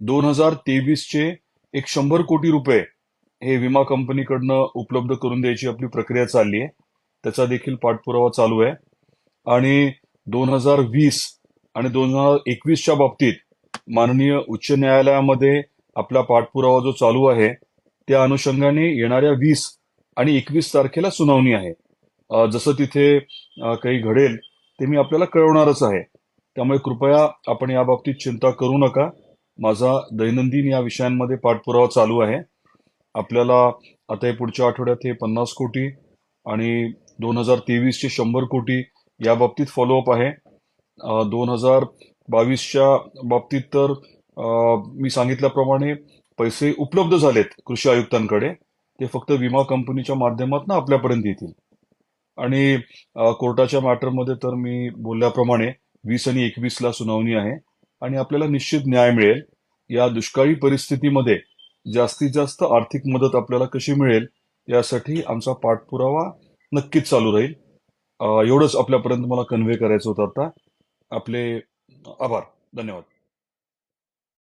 दोन हजार तेवीसचे एक शंभर कोटी रुपये हे विमा कंपनीकडनं उपलब्ध करून द्यायची आपली प्रक्रिया चालली आहे. त्याचा देखील पाठपुरावा चालू आहे. आणि दोन हजार वीस आणि दोन हजार एकवीसच्या बाबतीत माननीय उच्च न्यायालयामध्ये आपला पाठपुरावा जो चालू आहे त्या अनुषंगाने येणाऱ्या वीस आणि एकवीस तारखेला सुनावणी आहे. जसं तिथे काही घडेल ते मी आपल्याला कळवणारच आहे. त्यामुळे कृपया आपण या बाबतीत चिंता करू नका. माझा दैनंदिन या विषयांमध्ये पाठपुरावा चालू आहे. आपल्याला आता हे पुढच्या आठवड्यात हे पन्नास कोटी आणि दोन हजार तेवीसचे शंभर कोटी या बाबतीत फॉलोअप आहे. दोन हजार बावीसच्या बाबतीत तर मी सांगितल्याप्रमाणे पैसे उपलब्ध झालेत कृषी आयुक्तांकडे. ते फक्त विमा कंपनीच्या माध्यमातून आपल्यापर्यंत येतील. आणि कोर्टाच्या मॅटरमध्ये तर मी बोलल्याप्रमाणे वीस आणि एकवीसला सुनावणी आहे आणि आपल्याला निश्चित न्याय मिळेल. या दुष्काळी परिस्थितीमध्ये जास्तीत जास्त आर्थिक मदत आपल्याला कशी मिळेल यासाठी आमचा पाठपुरावा नक्कीच चालू राहील. एवढंच आपल्यापर्यंत मला कन्व्हे करायचं होतं आता. आपले आभार. धन्यवाद.